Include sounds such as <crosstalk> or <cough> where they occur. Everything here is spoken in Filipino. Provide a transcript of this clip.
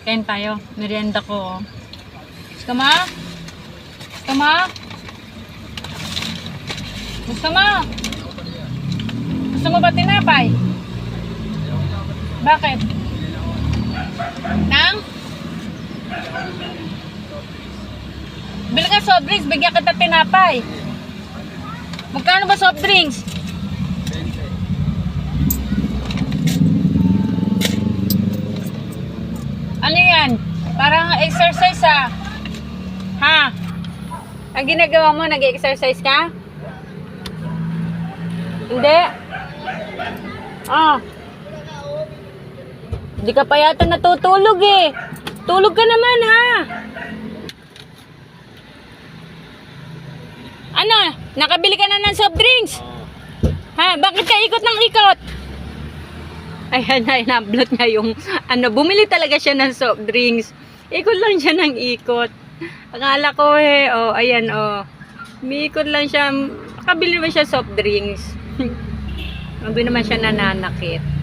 Kain tayo. Merienda ko. oh. Gusto mo? Gusto mo? Gusto mo? Gusto mo ba tinapay? Bakit? Nang? Bili ka soft drinks, bigyan kita tinapay. Magkano ba soft drinks? Parang exercise ah. Ha? Ang ginagawa mo, nag-exercise ka? Hindi? Ah. Hindi ka pa yata natutulog eh. Tulog ka naman ha. Ano? Nakabili ka na ng soft drinks? Ha? Bakit ka ikot ng ikot? <laughs> Ayan, ay, na-upload niya yung, ano, bumili talaga siya ng soft drinks. Ikot lang siya ng ikot. Akala ko eh, oh, ayan, oh. Umiikot lang siya. Nakabili naman siya soft drinks. <laughs> Hindi naman siya nananakit.